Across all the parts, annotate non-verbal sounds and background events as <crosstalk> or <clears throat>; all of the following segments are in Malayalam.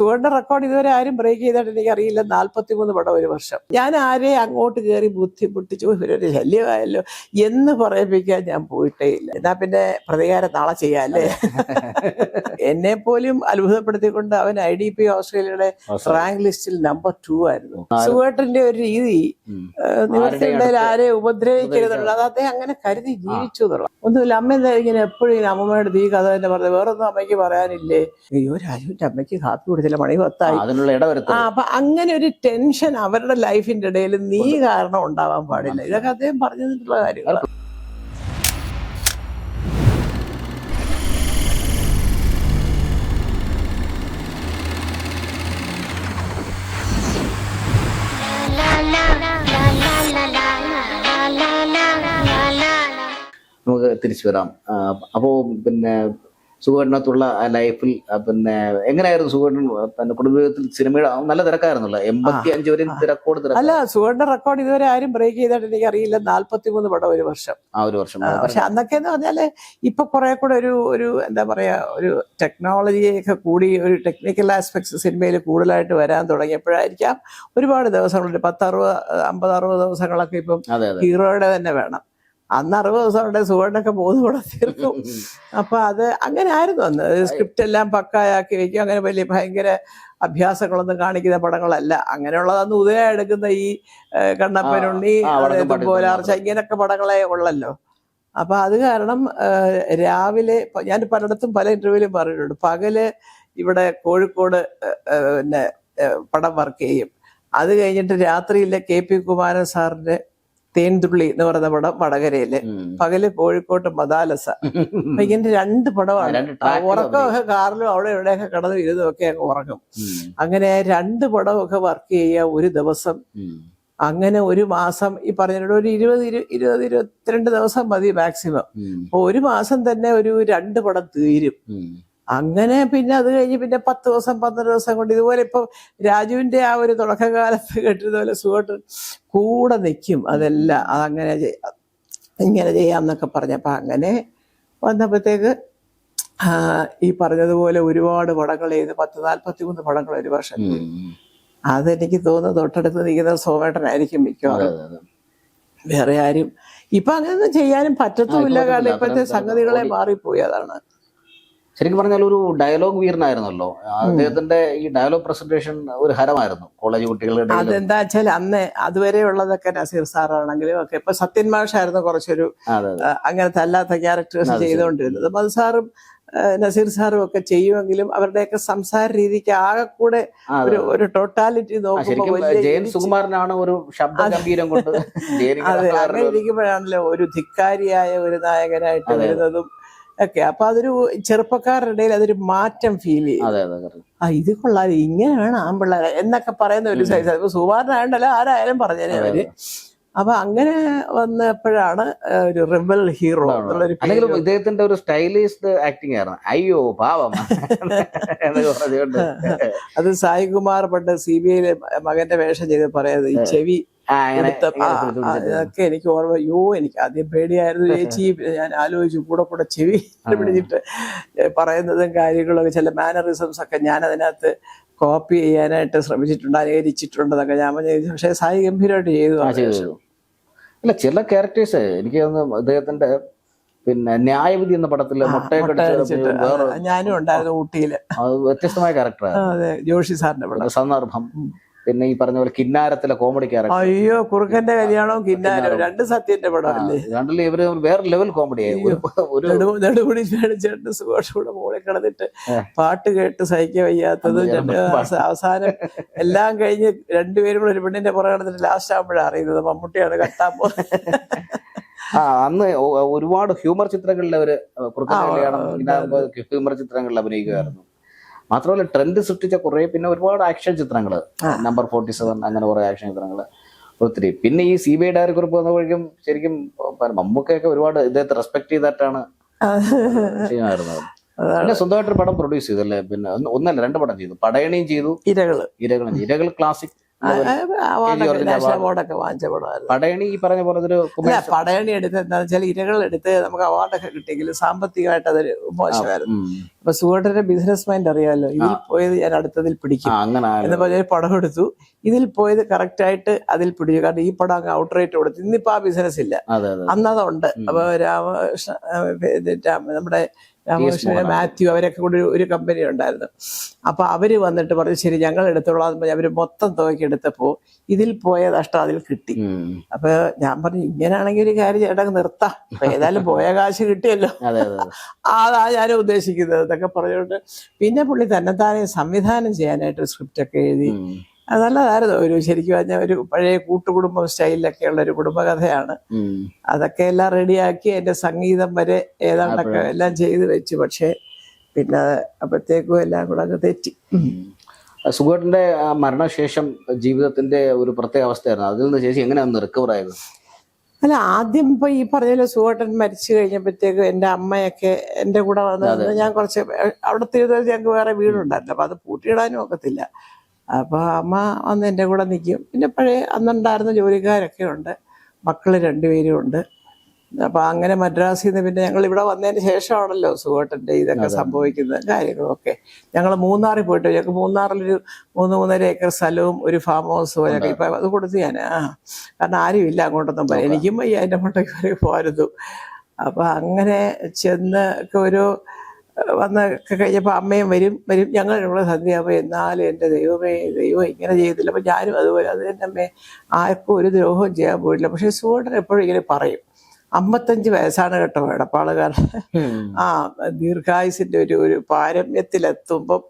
സുവർണ റെക്കോർഡ് ഇതുവരെ ആരും ബ്രേക്ക് ചെയ്തിട്ട് എനിക്ക് അറിയില്ല നാല്പത്തി മൂന്ന് പടം ഒരു വർഷം. ഞാൻ ആരെ അങ്ങോട്ട് കയറി ബുദ്ധിമുട്ടിച്ചു ഇവരൊരു ശല്യമായല്ലോ. എന്ന് പറയിപ്പിക്കാൻ ഞാൻ പോയിട്ടേ ഇല്ല. എന്നാ പിന്നെ പ്രതികാരം നാളെ ചെയ്യാല്ലേ എന്നെ പോലും അത്ഭുതപ്പെടുത്തിക്കൊണ്ട് അവൻ ഐ ഡി പി ഓസ്ട്രേലിയയുടെ റാങ്ക് ലിസ്റ്റിൽ നമ്പർ ടു ആയിരുന്നു. സുവേട്ടന്റെ ഒരു രീതി നിവർത്തിയുടെ ആരെ ഉപദ്രവിക്കരുതുള്ള അത് അദ്ദേഹം അങ്ങനെ കരുതി ജീവിച്ചു എന്നുള്ള ഒന്നുമില്ല അമ്മ എന്താ ഇങ്ങനെ എപ്പോഴും ഇങ്ങനെ അമ്മമ്മയുടെ ഈ കഥ തന്നെ പറഞ്ഞത്? വേറൊന്നും അമ്മയ്ക്ക് പറയാനില്ലേ? അയ്യോ രാജുവിന്റെ അമ്മയ്ക്ക് കാപ്പി കുടിച്ചില്ല മണി പത്തായി. അതിനുള്ള ആ അപ്പൊ അങ്ങനെ ഒരു ടെൻഷൻ അവരുടെ ലൈഫിന്റെ ഇടയിൽ നീ കാരണം ഉണ്ടാവാൻ പാടില്ല. ഇതൊക്കെ അദ്ദേഹം പറഞ്ഞിട്ടുള്ള തന്നിട്ടുള്ള കാര്യങ്ങൾ നമുക്ക് തിരിച്ചു വരാം. അപ്പോ പിന്നെ സുഖേട്ടനകത്തുള്ള ലൈഫിൽ പിന്നെ എങ്ങനെയായിരുന്നു സുഖേട്ടൻ പിന്നെ കുടുംബത്തിൽ സിനിമയുടെ നല്ല തിരക്കായിരുന്നല്ലോ. എൺപത്തി അഞ്ച് വരെ റെക്കോർഡ് തിരക്ക്. അല്ല സുഖേട്ടന്റെ റെക്കോർഡ് ഇതുവരെ ആരും ബ്രേക്ക് ചെയ്തിട്ട് എനിക്ക് അറിയില്ല നാല്പത്തി മൂന്ന് പടം ഒരു വർഷം. ആ ഒരു വർഷം. പക്ഷെ അന്നൊക്കെ എന്ന് പറഞ്ഞാൽ ഇപ്പൊ കുറെ കൂടെ ഒരു ഒരു എന്താ പറയാ ഒരു ടെക്നോളജിയൊക്കെ കൂടി ഒരു ടെക്നിക്കൽ ആസ്പെക്ട്സ് സിനിമയിൽ കൂടുതലായിട്ട് വരാൻ തുടങ്ങിയപ്പോഴായിരിക്കാം ഒരുപാട് ദിവസങ്ങളുണ്ട്. പത്തറുപത് അമ്പത് അറുപത് ദിവസങ്ങളൊക്കെ ഇപ്പം ഹീറോയുടെ തന്നെ വേണം. അന്ന് അറുപത് ദിവസം അവിടെ സുവർണൊക്കെ പോകുന്നു കൂടെ തീർക്കും. അപ്പൊ അത് അങ്ങനെ ആയിരുന്നു അന്ന്. സ്ക്രിപ്റ്റ് എല്ലാം പക്കായാക്കി വെക്കും. അങ്ങനെ വലിയ ഭയങ്കര അഭ്യാസങ്ങളൊന്നും കാണിക്കുന്ന പടങ്ങളല്ല. അങ്ങനെയുള്ളതാന്ന് ഉദയ എടുക്കുന്ന ഈ കണ്ണപ്പനുണ്ണി പോലാർച്ച ഇങ്ങനൊക്കെ പടങ്ങളെ ഉള്ളല്ലോ. അപ്പൊ അത് കാരണം രാവിലെ ഞാൻ പലയിടത്തും പല ഇന്റർവ്യൂവിലും പറഞ്ഞിട്ടുണ്ട്. പകൽ ഇവിടെ കോഴിക്കോട് പിന്നെ പടം വർക്ക് ചെയ്യും. അത് കഴിഞ്ഞിട്ട് രാത്രിയിലെ കെ പി കുമാരൻ സാറിന്റെ തേൻതുള്ളി എന്ന് പറയുന്ന പടം വടകരയിൽ. പകൽ കോഴിക്കോട്ട് മദാലസ. ഇങ്ങനെ രണ്ട് പടമാണ്. ഉറക്കമൊക്കെ കാറിലും അവിടെ എവിടെയൊക്കെ കടന്നു ഇരുന്നും ഒക്കെ അങ്ങ് ഉറങ്ങും. അങ്ങനെ രണ്ട് പടമൊക്കെ വർക്ക് ചെയ്യുക ഒരു ദിവസം. അങ്ങനെ ഒരു മാസം ഈ പറഞ്ഞിട്ട് ഒരു ഇരുപത് ഇരു- ഇരുപത് ഇരുപത്തിരണ്ട് ദിവസം മതി മാക്സിമം. അപ്പൊ ഒരു മാസം തന്നെ ഒരു രണ്ട് പടം തീരും. അങ്ങനെ പിന്നെ അത് കഴിഞ്ഞ് പിന്നെ പത്ത് ദിവസം പന്ത്രണ്ട് ദിവസം കൊണ്ട് ഇതുപോലെ ഇപ്പം രാജുവിന്റെ ആ ഒരു തുടക്കകാലത്ത് <laughs> കേട്ടിരുന്ന പോലെ സുഖട്ട് കൂടെ നിൽക്കും അതെല്ലാം. അതങ്ങനെ ഇങ്ങനെ ചെയ്യാം എന്നൊക്കെ പറഞ്ഞപ്പോ അങ്ങനെ വന്നപ്പോഴത്തേക്ക് ഈ പറഞ്ഞതുപോലെ ഒരുപാട് പടങ്ങൾ ചെയ്ത് പത്ത് നാൽപ്പത്തി മൂന്ന് പടങ്ങൾ ഒരു വർഷം. അതെനിക്ക് തോന്നുന്നു തൊട്ടടുത്ത് നിൽക്കുന്ന സോമേട്ടനായിരിക്കും മിക്കവാറും. വേറെ ആരും ഇപ്പൊ അങ്ങനെയൊന്നും ചെയ്യാനും പറ്റത്തുമില്ല. കാരണം. ഇപ്പോഴത്തെ സംഗതികളെ മാറിപ്പോയി. അതാണ്. ശരിക്കും പറഞ്ഞാൽ ഒരു ഡയലോഗ് വീരനായിരുന്നല്ലോ. അദ്ദേഹത്തിന്റെ ഈ ഡയലോഗ് പ്രസന്റേഷൻ ഒരു ഹരമായിരുന്നു. കോളേജ് കുട്ടികളുടെ അതെന്താ വെച്ചാൽ അന്ന് അതുവരെ ഉള്ളതൊക്കെ നസീർ സാറാണെങ്കിലും ഒക്കെ. ഇപ്പൊ സത്യൻ മാഷായിരുന്നു കുറച്ചൊരു അങ്ങനത്തെ അല്ലാത്ത ക്യാരക്ടേഴ്സ് ചെയ്തുകൊണ്ടിരുന്നത്. മധു സാറും നസീർ സാറും ഒക്കെ ചെയ്യുമെങ്കിലും അവരുടെയൊക്കെ സംസാര രീതിക്ക് ആകെ കൂടെ ഒരു ഒരു ടോട്ടാലിറ്റി നോക്കുമ്പോൾ സുകുമാരനാണ് ഒരു ശബ്ദ ഗംഭീരം കൊണ്ട് <laughs> അതെ അങ്ങനെ ഇരിക്കുമ്പോഴാണല്ലോ ഒരു ധിക്കാരിയായ ഒരു നായകനായിട്ട് വരുന്നതും ഒക്കെ. അപ്പൊ അതൊരു ചെറുപ്പക്കാരുടെ ഇടയിൽ അതൊരു മാറ്റം ഫീൽ ചെയ്യും. ആ ഇത് കൊള്ളാതെ ഇങ്ങനെ വേണം ആമ്പിള്ളേരെ എന്നൊക്കെ പറയുന്ന ഒരു സൈസ് ഇപ്പൊ സുമാരനായണ്ടല്ലോ ആരായാലും പറഞ്ഞേനെ. അവർ അപ്പൊ അങ്ങനെ വന്നപ്പോഴാണ് ഒരു റിബൽ ഹീറോ എന്നുള്ളൊരു ഇദ്ദേഹത്തിന്റെ ഒരു സ്റ്റൈലിസ്റ്റ് ആക്ടിങ് ആയിരുന്നു. അയ്യോ പാവം. അത് സായികുമാർ പണ്ട് സി ബി ഐയിലെ മകന്റെ വേഷം ചെയ്ത് പറയുന്നത് ഈ ചെവി ഇതൊക്കെ എനിക്ക് ഓർമ്മ അയ്യോ എനിക്ക് ആദ്യം പേടിയായിരുന്നു <laughs> ചേച്ചി ഞാൻ ആലോചിച്ചു കൂടെ കൂടെ ചെവി പിടിച്ചിട്ട് പറയുന്നതും കാര്യങ്ങളൊക്കെ ചില മാനറിസംസ് ഒക്കെ ഞാൻ അതിനകത്ത് കോപ്പി ചെയ്യാനായിട്ട് ശ്രമിച്ചിട്ടുണ്ട് അനുകരിച്ചിട്ടുണ്ടെന്നൊക്കെ ഞാൻ പറഞ്ഞു പക്ഷേ സായി ഗംഭീരമായിട്ട് ചെയ്തു. അല്ല ചില ക്യാരക്ടേഴ്സ് എനിക്ക് തോന്നുന്നു അദ്ദേഹത്തിന്റെ പിന്നെ ന്യായവിധി എന്ന പടത്തിൽ ഞാനും ഉണ്ടായിരുന്നു ഊട്ടിയിൽ. വ്യത്യസ്തമായ ക്യാരക്ടറാണ് ജോഷി സാറിന്റെ പടം. സന്ദർഭം. പിന്നെ ഈ പറഞ്ഞ പോലെ കിന്നാരത്തിലെ കോമഡി ക്യാരക്ടർ അയ്യോ കുറുക്കന്റെ കല്യാണവും കിന്നാരവും. രണ്ട് സത്യന്റെ പടം രണ്ടല്ലേ രണ്ടിലും ഇവർ വേറെ ലെവൽ കോമഡി നെടുമുടി മുകളിൽ കിടന്നിട്ട് പാട്ട് കേട്ട് സഹിക്കാൻ വയ്യാത്തതും. അവസാനം എല്ലാം കഴിഞ്ഞ് രണ്ടുപേരും കൂടെ ഒരു പെണ്ണിന്റെ പുറകെ കിടന്നിട്ട് ലാസ്റ്റ് ആകുമ്പോഴാണ് അറിയുന്നത്. മമ്മൂട്ടിയാണ് കട്ടാൻ പോകുന്നത്. ആ അന്ന് ഒരുപാട് ഹ്യൂമർ ചിത്രങ്ങളിൽ അവർ ഹ്യൂമർ ചിത്രങ്ങളിൽ അഭിനയിക്കുമായിരുന്നു. മാത്രമല്ല ട്രെൻഡ് സൃഷ്ടിച്ച കുറെ പിന്നെ ഒരുപാട് ആക്ഷൻ ചിത്രങ്ങൾ നമ്പർ ഫോർട്ടി സെവൻ അങ്ങനെ കുറെ ആക്ഷൻ ചിത്രങ്ങൾ ഒത്തിരി. പിന്നെ ഈ സി ബി ഐ ഡയറി കുറിപ്പ് വന്നപ്പോഴേക്കും ശരിക്കും മമ്മൂക്കയൊക്കെ ഒരുപാട് ഇദ്ദേഹത്തെ റെസ്പെക്ട് ചെയ്തിട്ടാണ് ചെയ്യുമായിരുന്നത് പിന്നെ സ്വന്തമായിട്ടൊരു പടം പ്രൊഡ്യൂസ് ചെയ്തല്ലേ? പിന്നെ ഒന്ന് ഒന്നല്ല രണ്ട് പടം ചെയ്തു. പടയണിയും ചെയ്തു. ഇരകൾ. ഇരകളും. ഇരകൾ ക്ലാസിക് അവാർഡൊക്കെ വാങ്ങിച്ച പടയണി ഈ പറഞ്ഞ പോലെ ഒരു പടയണി എടുത്ത് എന്താണെന്ന് വെച്ചാൽ ഇരകൾ എടുത്ത് നമുക്ക് അവാർഡൊക്കെ കിട്ടിയെങ്കിലും സാമ്പത്തികമായിട്ട് അതൊരു മോശമായിരുന്നു. അപ്പൊ സുഹൃത്തിന്റെ ബിസിനസ് മൈൻഡ് അറിയാമല്ലോ. ഇതിൽ പോയത് ഞാൻ അടുത്തതിൽ പിടിക്കും. എന്ന് പറഞ്ഞ പടം എടുത്തു. ഇതിൽ പോയത് കറക്റ്റ് ആയിട്ട് അതിൽ പിടിച്ചു. കാരണം ഈ പടം അങ്ങ് ഔട്ട് റേറ്റ് കൊടുത്തു. ഇന്നിപ്പോ ആ ബിസിനസ് ഇല്ല. അന്നതുണ്ട് അപ്പൊ രാമകൃഷ്ണ നമ്മുടെ രാമകൃഷ്ണ മോഹൻ. മാത്യു അവരൊക്കെ കൂടി ഒരു കമ്പനി ഉണ്ടായിരുന്നു. അപ്പൊ അവർ വന്നിട്ട് പറഞ്ഞു ശരി ഞങ്ങൾ എടുത്തോളാം പറഞ്ഞ് അവർ മൊത്തം തുകയ്ക്ക് എടുത്തപ്പോ ഇതിൽ പോയ നഷ്ടം അതിൽ കിട്ടി. അപ്പോൾ അപ്പൊ ഞാൻ പറഞ്ഞു ഇങ്ങനെയാണെങ്കിൽ ഒരു കാര്യം ചേട്ടാ നിർത്താം. ഏതായാലും പോയ കാശ് കിട്ടിയല്ലോ. <laughs> അതെ ഞാൻ ഉദ്ദേശിക്കുന്നത് എന്നൊക്കെ പറഞ്ഞുകൊണ്ട് പിന്നെ പുള്ളി തന്നെ സംവിധാനം ചെയ്യാനായിട്ട് സ്ക്രിപ്റ്റ് ഒക്കെ എഴുതി. അത് നല്ലതായിരുന്നു. ഒരു ശരിക്കും പറഞ്ഞാൽ ഒരു പഴയ കൂട്ടുകുടുംബം സ്റ്റൈലിലൊക്കെ ഉള്ള ഒരു കുടുംബകഥയാണ്. അതൊക്കെ എല്ലാം റെഡിയാക്കി എന്റെ സംഗീതം വരെ ഏതാണ്ടൊക്കെ എല്ലാം ചെയ്തു വെച്ചു. പക്ഷേ പിന്നെ അപ്പോഴത്തേക്കും എല്ലാം കൂടെ അങ്ങ് തെറ്റി. സുഖേട്ടന്റെ ആ മരണശേഷം ജീവിതത്തിന്റെ ഒരു പ്രത്യേക അവസ്ഥയായിരുന്നു. അതിൽ നിന്ന് ചേച്ചി എങ്ങനെയാണ് റിക്കവർ ആയത്? അല്ല ആദ്യം ഇപ്പൊ ഈ പറഞ്ഞ സുഹോട്ടൻ മരിച്ചു കഴിഞ്ഞപ്പോഴത്തേക്കും എന്റെ അമ്മയൊക്കെ എന്റെ കൂടെ വന്ന് ഞാൻ കുറച്ച് അവിടെ തിരുവനന്തപുരത്ത് ഞങ്ങൾക്ക് വേറെ വീടുണ്ടായിരുന്നു. അപ്പൊ അത് പൂട്ടിയിടാനും ഒക്കത്തില്ല. അപ്പൊ അമ്മ വന്ന് എന്റെ കൂടെ നിൽക്കും പിന്നെ പഴയ അന്നുണ്ടായിരുന്ന ജോലിക്കാരൊക്കെ ഉണ്ട്. മക്കൾ രണ്ടുപേരും ഉണ്ട്. അപ്പോൾ അങ്ങനെ മദ്രാസിൽ നിന്ന് പിന്നെ ഞങ്ങൾ ഇവിടെ വന്നതിന് ശേഷമാണല്ലോ സുഖോട്ടന്റെ ഇതൊക്കെ സംഭവിക്കുന്നത് കാര്യങ്ങളൊക്കെ. ഞങ്ങൾ മൂന്നാറിൽ പോയിട്ട് ഞങ്ങൾക്ക് മൂന്നാറിലൊരു മൂന്ന് മൂന്നര ഏക്കർ സ്ഥലവും ഒരു ഫാം ഹൗസും ഞങ്ങൾ ഇപ്പം അത് കൊടുത്തു ഞാൻ ആ കാരണം ആരും ഇല്ല അങ്ങോട്ടൊന്നും പോയി എനിക്കും വയ്യ എന്റെ മുട്ടയ്ക്ക് വരെ പോരുന്നു അപ്പം അങ്ങനെ ചെന്ന് ഒക്കെ ഒരു ഏഹ്, വന്ന് ഒക്കെ കഴിഞ്ഞപ്പോൾ അമ്മയും വരും വരും. ഞങ്ങൾ ഇവിടെ സന്ധ്യയാകുമ്പോൾ എന്നാലും എന്റെ ദൈവമേ ദൈവം ഇങ്ങനെ ചെയ്തില്ല അപ്പം ഞാനും അതുപോലെ അത് എന്റെ അമ്മയെ ആർക്കും ഒരു ദ്രോഹവും ചെയ്യാൻ പോയില്ല പക്ഷേ സുഹൃത്തൻ എപ്പോഴും ഇങ്ങനെ പറയും. അമ്പത്തഞ്ച് വയസ്സാണ് കേട്ടോ എടപ്പാളുകാരൻ ആ ദീർഘായുസിന്റെ ഒരു ഒരു പാരമ്യത്തിലെത്തുമ്പോൾ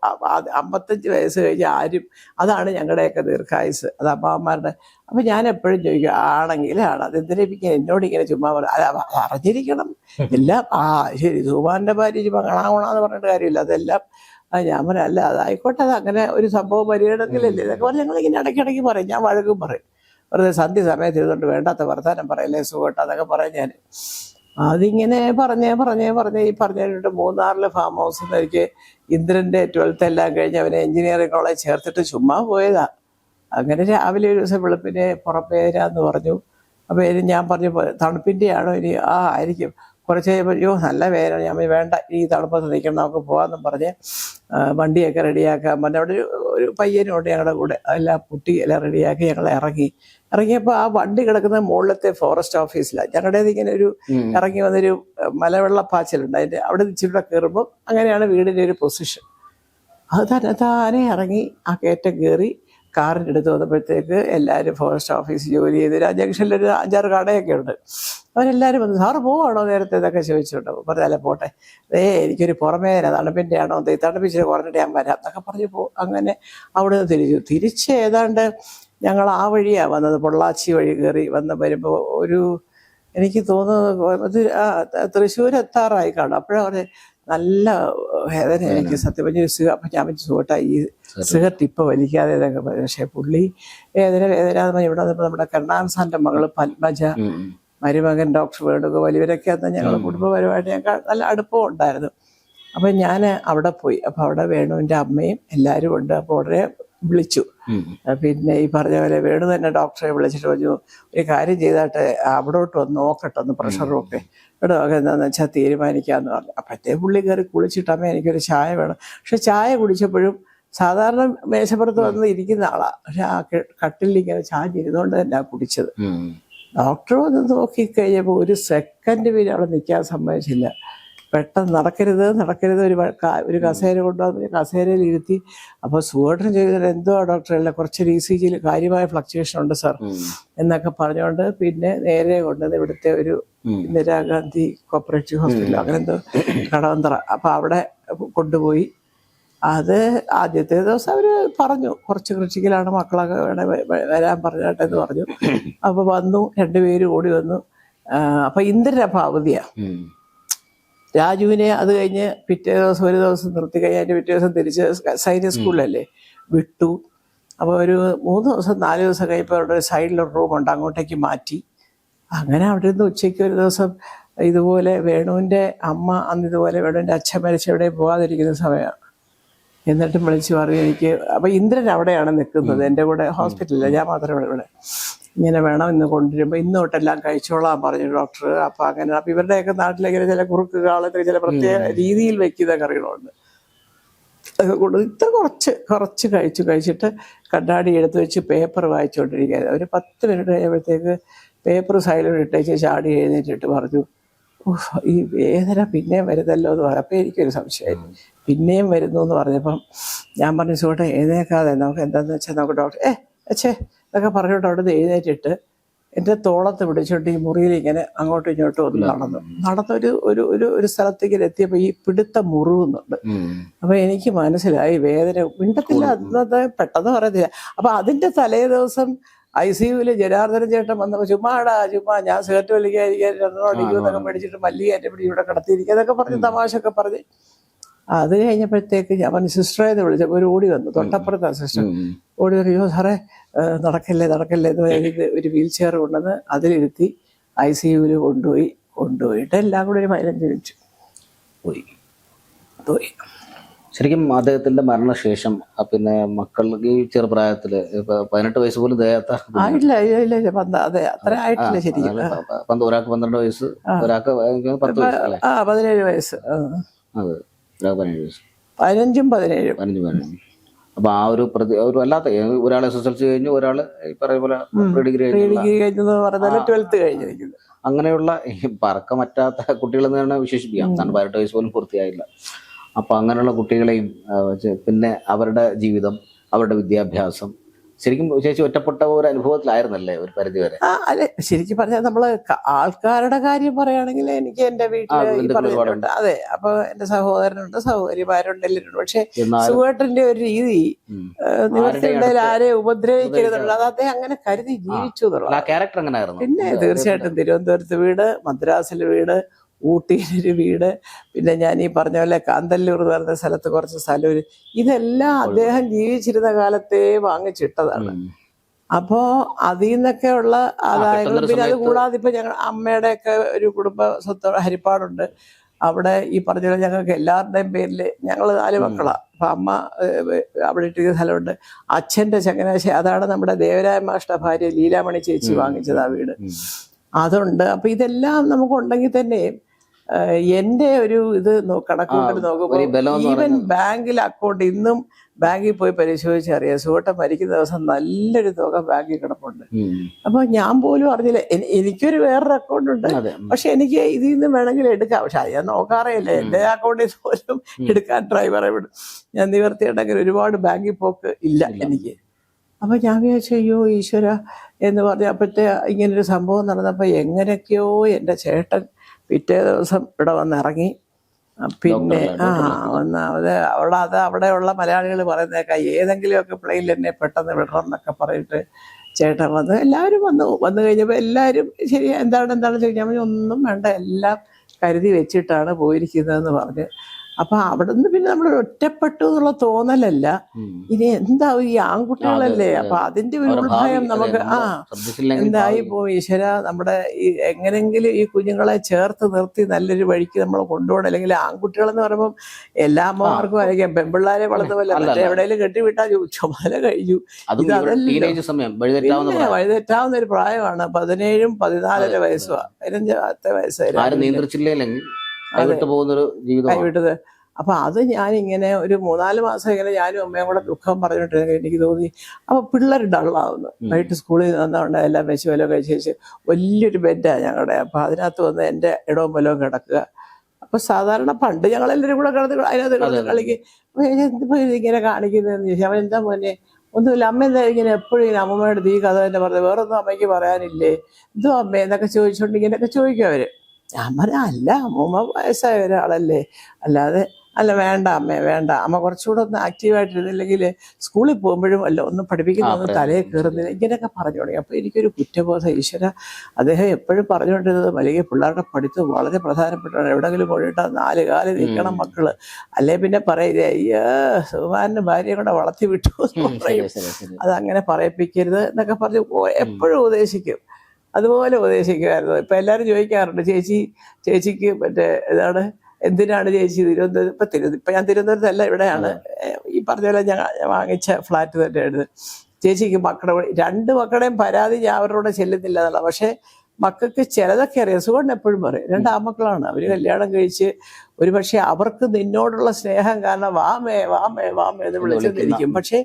അമ്പത്തഞ്ച് വയസ്സ് കഴിഞ്ഞ് ആരും അതാണ് ഞങ്ങളുടെയൊക്കെ ദീർഘായുസ്. അത് അമ്മാവന്മാരുടെ അപ്പൊ ഞാൻ എപ്പോഴും ചോദിക്കും ആണെങ്കിലാണ് അത് എന്തിനാ ഇങ്ങനെ എന്നോട് ഇങ്ങനെ ചുമ്മാ പറ അല്ല അ- അറിഞ്ഞിരിക്കണം. എല്ലാം ആ ശരി സുമാന്റെ ഭാര്യ ചുമ്മാ കാണാവണമെന്ന് പറഞ്ഞിട്ട് കാര്യമില്ല. അതെല്ലാം ആ ഞാൻ പറയാം അല്ല അതായിക്കോട്ടെ അത് അങ്ങനെ ഒരു സംഭവം പരിഗണനയിലല്ലേ. ഇതൊക്കെ പറഞ്ഞ് ഞങ്ങളിങ്ങനെ ഇടയ്ക്കിടയ്ക്ക് പറയും. ഞാൻ വഴക്കും പറയും. വെറുതെ സന്ധ്യ സമയത്ത് ഇരുന്നുകൊണ്ട് വേണ്ടാത്ത വർത്താനം പറയല്ലേ സുഖമായിട്ട് അതൊക്കെ പറയാം ഞാൻ അതിങ്ങനെ പറഞ്ഞേ പറഞ്ഞേ പറഞ്ഞേ ഈ പറഞ്ഞിട്ട് മൂന്നാറിലെ ഫാം ഹൗസിൽ എനിക്ക് ഇന്ദ്രന്റെ ട്വൽത്ത് എല്ലാം കഴിഞ്ഞ് അവനെ എഞ്ചിനീയറിംഗ് കോളേജ് ചേർത്തിട്ട് ചുമ്മാ പോയതാ. അങ്ങനെ രാവിലെ ഒരു ദിവസം വെളുപ്പിനെ പുറപ്പേരാന്ന് പറഞ്ഞു. അപ്പോൾ ഇനി ഞാൻ പറഞ്ഞു തണുപ്പിന്റെ തണുപ്പിന്റെ ആണോ ഇനി? ആ ആയിരിക്കും. കുറച്ച് കഴിയുമ്പോൾ അയ്യോ നല്ല വേദന ഞാൻ വേണ്ട ഈ തണുപ്പത്ത് നിൽക്കണം നമുക്ക് പോകാമെന്നും പറഞ്ഞ് വണ്ടിയൊക്കെ റെഡിയാക്കാൻ പറഞ്ഞ അവിടെ ഒരു ഒരു പയ്യനുണ്ട് ഞങ്ങളുടെ കൂടെ എല്ലാം പുട്ടി എല്ലാം റെഡിയാക്കി ഞങ്ങൾ ഇറങ്ങി. ഇറങ്ങിയപ്പോൾ ആ വണ്ടി കിടക്കുന്ന മുകളിലത്തെ ഫോറസ്റ്റ് ഓഫീസിലാണ് ഞങ്ങളുടേത് ഇങ്ങനെ ഒരു ഇറങ്ങി വന്നൊരു മലവെള്ള മലവെള്ളപ്പാച്ചിലുണ്ട് അതിന്റെ അവിടെ ഇച്ചിരി കയറുമ്പോൾ അങ്ങനെയാണ് വീടിന്റെ ഒരു പൊസിഷൻ. അത് തന്നെ താനെ ഇറങ്ങി ആ കയറ്റം കയറി കാറിന്റെ അടുത്ത് വന്നപ്പോഴത്തേക്ക് എല്ലാവരും ഫോറസ്റ്റ് ഓഫീസ് ജോലി ചെയ്ത് ആ ജംഗ്ഷനിൽ ഒരു അഞ്ചാറ് കടയൊക്കെ ഉണ്ട്. അവരെല്ലാവരും വന്നു സാറ് പോവാണോ നേരത്തെ? ഇതൊക്കെ ചോദിച്ചോട്ടോ പറഞ്ഞാലേ പോട്ടെ. ഏ എനിക്കൊരു പുറമേ തണുപ്പിന്റെ ആണോ തണുപ്പിച്ചിട്ട് കുറഞ്ഞിട്ട് ഞാൻ വരാം. എന്നൊക്കെ പറഞ്ഞ് പോ അങ്ങനെ അവിടെ നിന്ന് തിരിച്ചു. തിരിച്ച് ഏതാണ്ട് ഞങ്ങൾ ആ വഴിയാണ് വന്നത്. പൊള്ളാച്ചി വഴി കയറി വന്ന് വരുമ്പോൾ ഒരു എനിക്ക് തോന്നുന്നത് തൃശ്ശൂർ എത്താറായി കാണും. അപ്പോഴാണ് പറഞ്ഞത് നല്ല വേദന എനിക്ക് സത്യം പറഞ്ഞ സുഖം. അപ്പം ഞാൻ പറ്റി സുഖട്ട ഈ സിഗരറ്റ് ഇപ്പൊ വലിക്കാതെ പക്ഷേ പുള്ളി വേദന വേദന എന്ന് ഇവിടെ വന്നപ്പോൾ നമ്മുടെ കരുണാകരൻ മകൾ പത്മജ മരുമകൻ ഡോക്ടർ വേണുഗോപാൽ ഇവരൊക്കെ അന്ന് ഞങ്ങൾ കുടുംബപരമായിട്ട് ഞങ്ങൾ നല്ല അടുപ്പം ഉണ്ടായിരുന്നു അപ്പം ഞാൻ അവിടെ പോയി. അപ്പം അവിടെ വേണുവിന്റെ അമ്മയും എല്ലാവരും ഉണ്ട്. അപ്പോൾ ഉടനെ വിളിച്ചു. പിന്നെ ഈ പറഞ്ഞ പോലെ വേണു തന്നെ ഡോക്ടറെ വിളിച്ചിട്ട് പറഞ്ഞു ഒരു കാര്യം ചെയ്താട്ട് അവിടോട്ട് വന്ന് നോക്കട്ടെ ഒന്ന് പ്രഷറും ഒക്കെ. ഇവിടെ എന്താണെന്ന് വെച്ചാൽ തീരുമാനിക്കാമെന്ന് പറഞ്ഞു. അപ്പോഴത്തേ പുള്ളി കയറി കുളിച്ചിട്ട് അമ്മ എനിക്കൊരു ചായ വേണം. പക്ഷെ ചായ കുടിച്ചപ്പോഴും സാധാരണ മേശപ്പുറത്ത് വന്ന് ഇരിക്കുന്ന ആളാണ് പക്ഷെ ആ കട്ടിലിങ്ങനെ കട്ടിലിൽ ഇങ്ങനെ ചാഞ്ഞിരുന്നുകൊണ്ട് തന്നെ ആ കുടിച്ചത് ഡോക്ടർ വന്ന് നോക്കിക്കഴിഞ്ഞപ്പോൾ ഒരു സെക്കൻഡ് പിന്നെ അവിടെ നിൽക്കാൻ സമ്മതിച്ചില്ല. പെട്ടെന്ന് നടക്കരുത് നടക്കരുത് ഒരു ഒരു കസേര കൊണ്ടുവന്ന് കസേരയിൽ ഇരുത്തി. അപ്പോൾ സുഖേട്ടൻ ചെയ്തത് എന്തോ ഡോക്ടർ അല്ല കുറച്ചൊരു ഇ സി ജിയിൽ കാര്യമായ ഫ്ലക്ച്വേഷൻ ഉണ്ട് സാർ എന്നൊക്കെ പറഞ്ഞുകൊണ്ട് പിന്നെ നേരെ കൊണ്ടുവന്ന് ഇവിടുത്തെ ഒരു ഇന്ദിരാഗാന്ധി കോപ്പറേറ്റീവ് ഹോസ്പിറ്റൽ അങ്ങനെ എന്തോ കടവന്തറ. അപ്പോൾ അവിടെ കൊണ്ടുപോയി. അത് ആദ്യത്തെ ദിവസം അവർ പറഞ്ഞു കുറച്ച് കൃഷിക്കലാണ് മക്കളൊക്കെ വരാൻ പറഞ്ഞാട്ടെ എന്ന് പറഞ്ഞു. <coughs> അപ്പൊ വന്നു രണ്ടുപേരും ഓടി വന്നു. അപ്പൊ ഇന്ദ്രൻ അപ്പൊ രാജുവിനെ അത് കഴിഞ്ഞ് പിറ്റേ ദിവസം ഒരു ദിവസം നിർത്തി കഴിഞ്ഞ് അതിന്റെ പിറ്റേ ദിവസം തിരിച്ച് സൈനിക സ്കൂളിലല്ലേ വിട്ടു. അപ്പോൾ ഒരു മൂന്ന് ദിവസം നാല് ദിവസം കഴിയുമ്പോൾ അവിടെ ഒരു സൈഡിലൊരു ഉണ്ട് അങ്ങോട്ടേക്ക് മാറ്റി. അങ്ങനെ അവിടെ നിന്ന് ഉച്ചയ്ക്ക് ഒരു ദിവസം ഇതുപോലെ വേണുവിന്റെ അമ്മ അന്ന് ഇതുപോലെ വേണുവിന്റെ അച്ഛൻ മരിച്ച എവിടെയും പോകാതിരിക്കുന്ന സമയമാണ് എന്നിട്ടും വിളിച്ച് പറയും എനിക്ക് അപ്പൊ ഇന്ദ്രൻ അവിടെയാണ് നിൽക്കുന്നത്. എന്റെ കൂടെ ഹോസ്പിറ്റലില്ല. ഞാൻ മാത്രമേ ഉള്ളൂ ഇവിടെ. ഇങ്ങനെ വേണം ഇന്ന് കൊണ്ടുവരുമ്പോൾ ഇന്ന് തൊട്ടെല്ലാം കഴിച്ചോളാൻ പറഞ്ഞു ഡോക്ടർ. അപ്പൊ അങ്ങനെ അപ്പൊ ഇവരുടെയൊക്കെ നാട്ടിലിങ്ങനെ ചില കുറുക്ക് കാളത്തിൽ ചില പ്രത്യേക രീതിയിൽ വെക്കുന്ന കറികളുണ്ട്. അതൊക്കെ കൊണ്ട് ഇത്ര കുറച്ച് കുറച്ച് കഴിച്ചു കഴിച്ചിട്ട് കണ്ണാടി എടുത്തു വെച്ച് പേപ്പർ വായിച്ചുകൊണ്ടിരിക്കുകയായിരുന്നു ഒരു പത്ത് മിനിറ്റ് കഴിയുമ്പോഴത്തേക്ക് പേപ്പർ സൈലന്റ് ഇട്ടേച്ച് ചാടി എഴുന്നേറ്റിട്ട് പറഞ്ഞു "ഉഫ്, ഈ വേദന പിന്നെയും വരുന്നല്ലോ എന്ന് പറഞ്ഞപ്പോൾ എനിക്കൊരു സംശയം. പിന്നെയും വരുന്നു എന്ന് പറഞ്ഞപ്പം ഞാൻ പറഞ്ഞു സുഖട്ടെ എഴുന്നേക്കാതെ നമുക്ക് എന്താണെന്ന് വെച്ചാൽ നമുക്ക് ഡോക്ടർ ഏ അച്ഛേ എന്നൊക്കെ പറഞ്ഞിട്ട് അവിടെ നിന്ന് എഴുന്നേറ്റിട്ട് എന്റെ തോളത്ത് പിടിച്ചോണ്ട് ഈ മുറിയിൽ ഇങ്ങനെ അങ്ങോട്ടും ഇങ്ങോട്ടും ഒന്ന് നടന്നു. നടന്നൊരു ഒരു ഒരു ഒരു സ്ഥലത്തേക്ക് എത്തിയപ്പോൾ ഈ പിടുത്ത മുറിവുന്നുണ്ട്. അപ്പൊ എനിക്ക് മനസ്സിലായി വേദന മിണ്ടത്തില്ല പെട്ടെന്ന് പറയത്തില്ല. അപ്പൊ അതിന്റെ തലേ ദിവസം ഐ സി യുവിൽ ജനാർദ്ദന ചേട്ടൻ വന്നപ്പോൾ ചുമ്മാടാ ചുമ്മാ ഞാൻ സിഗരറ്റ് വലിക്കാതിരിക്കാൻ രണ്ടെണ്ണം അടിക്കും എന്നൊക്കെ മേടിച്ചിട്ട് മല്ലിക എന്റെ പിടി ഇവിടെ കടത്തിയിരിക്കുക. എന്നൊക്കെ പറഞ്ഞ് തമാശ ഒക്കെ പറഞ്ഞ് അത് കഴിഞ്ഞപ്പോഴത്തേക്ക് ഞാൻ പറഞ്ഞു സിസ്റ്ററെ എന്ന് വിളിച്ചപ്പോൾ ഒരു ഓടി വന്നു. തൊട്ടപ്പുറത്താണ് സിസ്റ്റർ ഓടി അയ്യോ സാറേ നടക്കല്ലേ നടക്കല്ലേ എന്ന് പറഞ്ഞിട്ട് ഒരു വീൽ ചെയർ കൊണ്ടുവന്ന് അതിലിരുത്തി ഐ സി യുവിൽ കൊണ്ടുപോയി കൊണ്ടുപോയിട്ട് എല്ലാം കൂടി ഒരു പതിനഞ്ച് മിനിറ്റ് പോയി. പോയി. ശരിക്കും അദ്ദേഹത്തിന്റെ മരണശേഷം പിന്നെ മക്കൾക്ക് ഈ ചെറുപ്രായത്തിൽ പതിനെട്ട് വയസ്സ് പോലും തികയാത്ത ഇല്ല ഇല്ല ഇല്ല പന്ത അതെ അത്ര ആയിട്ടില്ല ശരിക്കും. ഒരാൾക്ക് പന്ത്രണ്ട് വയസ്സ് ഒരാൾക്ക് പത്ത് വയസ്സ് ആ പതിനേഴ് വയസ്സ്. അതെ ഒരാൾക്ക് പതിനേഴ് വയസ്സ്. പതിനഞ്ചും പതിനേഴും. പതിനഞ്ചും അപ്പൊ ആ ഒരു പ്രതി ഒരു അല്ലാത്ത ഒരാൾ എസ് എസ് എൽ സി കഴിഞ്ഞു ഒരാൾ ഈ പറയുന്ന പോലെ പ്രീ ഡിഗ്രി കഴിഞ്ഞു. ട്വൽത്ത് കഴിഞ്ഞിരിക്കുന്നു. അങ്ങനെയുള്ള പറക്കമറ്റാത്ത കുട്ടികളെന്ന് തന്നെ വിശേഷിപ്പിക്കാം. കാരണം പതിനെട്ട് വയസ്സ് പോലും പൂർത്തിയായില്ല. അപ്പൊ അങ്ങനെയുള്ള കുട്ടികളെയും പിന്നെ അവരുടെ ജീവിതം അവരുടെ വിദ്യാഭ്യാസം. ശരിക്കും ചേച്ചി ഒറ്റപ്പെട്ട ഒരു അനുഭവത്തിലായിരുന്നല്ലേ ഒരു പരിധി വരെ? അതെ ശരിക്കും പറഞ്ഞാൽ നമ്മൾ ആൾക്കാരുടെ കാര്യം പറയുകയാണെങ്കിൽ എനിക്ക് എന്റെ വീട്ടിൽ അതെ അപ്പൊ എന്റെ സഹോദരനുണ്ട് സഹോദരിമാരുണ്ട് എല്ലാവരും പക്ഷെ സുഖേട്ടന്റെ ഒരു രീതി. നിവർത്തിയുണ്ടെങ്കിൽ ആരെ ഉപദ്രവിക്കരുതുള്ള അത് അദ്ദേഹം അങ്ങനെ കരുതി ജീവിച്ചു എന്നുള്ളത് അല്ല, പിന്നെ തീർച്ചയായിട്ടും. തിരുവനന്തപുരത്ത് വീട് മദ്രാസിലെ വീട് ഊട്ടിയിലൊരു വീട്. പിന്നെ ഞാൻ ഈ പറഞ്ഞ പോലെ കാന്തല്ലൂർ എന്ന് പറഞ്ഞ സ്ഥലത്ത് കുറച്ച് സ്ഥലം ഒരു- ഇതെല്ലാം അദ്ദേഹം ജീവിച്ചിരുന്ന കാലത്തെ വാങ്ങിച്ചിട്ടതാണ്. അപ്പോ അതിൽ നിന്നൊക്കെ ഉള്ള ആദായങ്ങൾ പെട്ടെന്നൊരു പിന്നെ അത് കൂടാതെ ഇപ്പൊ ഞങ്ങൾ അമ്മയുടെ ഒക്കെ ഒരു കുടുംബ സ്വത്ത് ഹരിപ്പാടുണ്ട്. അവിടെ ഈ പറഞ്ഞ പോലെ ഞങ്ങൾക്ക് എല്ലാവരുടെയും പേരിൽ ഞങ്ങൾ നാല് മക്കളാണ് അപ്പൊ അമ്മ അവിടെ ഇട്ടിരിക്കുന്ന സ്ഥലമുണ്ട്. അച്ഛന്റെ ചങ്ങനാശ്ശേരി അതാണ് നമ്മുടെ ദേവരായ മാഷ്ട ഭാര്യ ലീലാമണി ചേച്ചി വാങ്ങിച്ചത് ആ വീട്. അതുണ്ട്. അപ്പൊ ഇതെല്ലാം നമുക്കുണ്ടെങ്കിൽ തന്നെ എന്റെ ഒരു ഇത് ഒരു നോക്കുമ്പോൾ ഈവൻ ബാങ്കിൽ അക്കൗണ്ട് ഇന്നും ബാങ്കിൽ പോയി പരിശോധിച്ചറിയാം സുഹൃട്ടം മരിക്കുന്ന ദിവസം നല്ലൊരു തുക ബാങ്കിൽ കിടപ്പുണ്ട്. അപ്പൊ ഞാൻ പോലും അറിഞ്ഞില്ല. എനി- എനിക്കൊരു വേറൊരു അക്കൗണ്ട് ഉണ്ട് പക്ഷെ എനിക്ക് ഇതിൽ നിന്ന് വേണമെങ്കിൽ എടുക്കാം. പക്ഷെ അത് ഞാൻ നോക്കാറേയില്ല. എന്റെ അക്കൗണ്ടിൽ പോലും എടുക്കാൻ ഡ്രൈവറെ വിടും. ഞാൻ നിവർത്തിയുണ്ടെങ്കിൽ ഒരുപാട് ബാങ്കിൽ പോക്ക് ഇല്ല എനിക്ക്. അപ്പൊ ഞാൻ വിചാരിച്ചു അയ്യോ ഈശ്വര എന്ന് പറഞ്ഞ അപ്പോഴത്തെ ഇങ്ങനൊരു സംഭവം നടന്നപ്പോ എങ്ങനെയൊക്കെയോ എന്റെ ചേട്ടൻ പിറ്റേ ദിവസം ഇവിടെ വന്ന് ഇറങ്ങി ആ, പിന്നെ ആ ഒന്നാമത് അവിടെ അത് അവിടെയുള്ള മലയാളികൾ പറയുന്നേക്കാം ഏതെങ്കിലുമൊക്കെ പ്ലെയിനിൽ എന്നെ പെട്ടെന്ന് വിടണം എന്നൊക്കെ പറഞ്ഞിട്ട് ചേട്ടൻ വന്നു എല്ലാവരും വന്നു. വന്നു കഴിഞ്ഞപ്പോൾ എല്ലാവരും ശരി എന്താണ് എന്താണെന്ന് ചോദിക്കാൻ ഒന്നും വേണ്ട എല്ലാം കരുതി വെച്ചിട്ടാണ് പോയിരിക്കുന്നതെന്ന് പറഞ്ഞ്. അപ്പൊ അവിടുന്ന് പിന്നെ നമ്മൾ ഒറ്റപ്പെട്ടു എന്നുള്ള തോന്നലല്ല. ഇനി എന്താവും ഈ ആൺകുട്ടികളല്ലേ. അപ്പൊ അതിന്റെ ഒരു ഉത്ഭയം നമുക്ക് ആ എന്തായി പോ ഈശ്വര നമ്മുടെ ഈ എങ്ങനെങ്കിലും ഈ കുഞ്ഞുങ്ങളെ ചേർത്ത് നിർത്തി നല്ലൊരു വഴിക്ക് നമ്മൾ കൊണ്ടുപോകണം. അല്ലെങ്കിൽ ആൺകുട്ടികൾ എന്ന് പറയുമ്പോൾ എല്ലാ അമ്മമാർക്കും ആയിരിക്കാം. പെൺപിള്ളാരെ വളർത്തുമല്ല പോലെ മറ്റേ. എവിടെയെങ്കിലും കെട്ടിവിട്ടാ ചുമല ചുമതല കഴിഞ്ഞു. വഴിതെറ്റാവുന്ന. ഒരു പ്രായമാണ്. പതിനേഴും പതിനാലര വയസ്സുവാ. പതിനഞ്ചാമത്തെ വയസ്സായിരുന്നു നിയന്ത്രിച്ചില്ലെങ്കിൽ കൈവിട്ടു പോകുന്നൊരു കൈവിട്ടത്. അപ്പൊ അത് ഇങ്ങനെ ഒരു മൂന്നാൽ മാസം ഇങ്ങനെ ഞാനും അമ്മയും കൂടെ ദുഃഖം പറഞ്ഞിട്ട് എനിക്ക് തോന്നി അപ്പൊ പിള്ളേർ ഡള്ളാവുന്നു. വൈകിട്ട് സ്കൂളിൽ നിന്നുകൊണ്ട് എല്ലാം വെച്ച് വല്ലോ കഴിച്ച് വലിയൊരു ബെഡാണ് ഞങ്ങളുടെ അപ്പൊ അതിനകത്ത് വന്ന് എന്റെ ഇടവും വല്ലതും കിടക്കുക. അപ്പൊ സാധാരണ പണ്ട് ഞങ്ങൾ ഞങ്ങളെല്ലാവരും കൂടെ കിടന്ന് അതിനകത്ത് കിടന്ന്. കളിക്കും. എന്തിപ്പോ ഇതിങ്ങനെ കാണിക്കുന്നതെന്ന് ചോദിച്ചു അവൻ എന്താ മോനെ? ഒന്നുമില്ല. അമ്മ എന്താ ഇങ്ങനെ എപ്പോഴും ഇങ്ങനെ അമ്മമ്മയുടെ ഈ കഥ തന്നെ പറഞ്ഞത്? വേറൊന്നും അമ്മയ്ക്ക് പറയാനില്ലേ? എന്തോ അമ്മ? എന്നൊക്കെ ചോദിച്ചോണ്ട് ഇങ്ങനെയൊക്കെ ചോദിക്കും അവർ. ഞാൻ പറയാം അല്ല അമ്മൂമ്മ വയസ്സായ ഒരാളല്ലേ. അല്ലാതെ അല്ല വേണ്ട അമ്മേ വേണ്ട. അമ്മ കുറച്ചുകൂടെ ഒന്ന് ആക്റ്റീവായിട്ടിരുന്നില്ലെങ്കിൽ സ്കൂളിൽ പോകുമ്പോഴും അല്ല ഒന്ന് പഠിപ്പിക്കുന്ന തലയെ കയറുന്നില്ല ഇങ്ങനെയൊക്കെ പറഞ്ഞു തുടങ്ങി. അപ്പോൾ എനിക്കൊരു കുറ്റബോധം. ഈശ്വര അദ്ദേഹം എപ്പോഴും പറഞ്ഞുകൊണ്ടിരുന്നത് വലിയ പിള്ളേരുടെ പഠിത്തം വളരെ പ്രധാനപ്പെട്ടാണ് എവിടെങ്കിലും പോയിട്ട് നാല് കാൽ നിൽക്കണം മക്കൾ. അല്ലേ പിന്നെ പറയില്ലേ അയ്യോ സുമാരന്റെ ഭാര്യയെ കൂടെ വളർത്തി വിട്ടു എന്ന് പറയും. അതങ്ങനെ പറയിപ്പിക്കരുത് എന്നൊക്കെ പറഞ്ഞു എപ്പോഴും ഉപദേശിക്കും. അതുപോലെ ഉപദേശിക്കുമായിരുന്നു ഇപ്പം എല്ലാവരും ചോദിക്കാറുണ്ട് ചേച്ചി ചേച്ചിക്ക് മറ്റേ ഇതാണ് എന്തിനാണ് ചേച്ചി തിരുവനന്തപുരം ഇപ്പം തിരു ഇപ്പം ഞാൻ തിരുവനന്തപുരത്തല്ല ഇവിടെയാണ് ഈ പറഞ്ഞ പോലെ ഞാൻ വാങ്ങിച്ച ഫ്ലാറ്റ് തന്നെയാണ് ചേച്ചിക്ക് മക്കളുടെ രണ്ട് മക്കളുടെയും പരാതി ഞാൻ അവരുടെ ചെല്ലുന്നില്ല എന്നുള്ള പക്ഷേ മക്കൾക്ക് ചിലതൊക്കെ അറിയാം. സുഖം എപ്പോഴും പറയും രണ്ട് ആമക്കളാണ് അവർ കല്യാണം കഴിച്ച് ഒരു പക്ഷെ അവർക്ക് നിന്നോടുള്ള സ്നേഹം കാരണം വാമേ വാമേ വാമേ എന്ന് വിളിച്ചിരിക്കും പക്ഷെ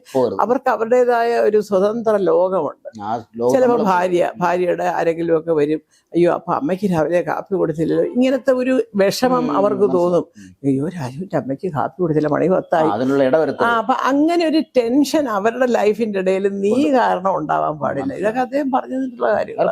അവർക്ക് അവരുടേതായ ഒരു സ്വതന്ത്ര ലോകമുണ്ട്. ചിലപ്പോൾ ഭാര്യ ഭാര്യയുടെ ആരെങ്കിലും ഒക്കെ വരും. അയ്യോ അപ്പൊ അമ്മയ്ക്ക് രാവിലെ കാപ്പി കൊടുത്തില്ലല്ലോ. ഇങ്ങനത്തെ ഒരു വിഷമം അവർക്ക് തോന്നും. അയ്യോ രാജുവിന്റെ അമ്മയ്ക്ക് കാപ്പി കൊടുത്തില്ല മണി പത്തായി. ആ, അപ്പൊ അങ്ങനെ ഒരു ടെൻഷൻ അവരുടെ ലൈഫിന്റെ ഇടയിൽ നീ കാരണം ഉണ്ടാവാൻ പാടില്ല. ഇതൊക്കെ അദ്ദേഹം പറഞ്ഞിട്ടുള്ള കാര്യങ്ങൾ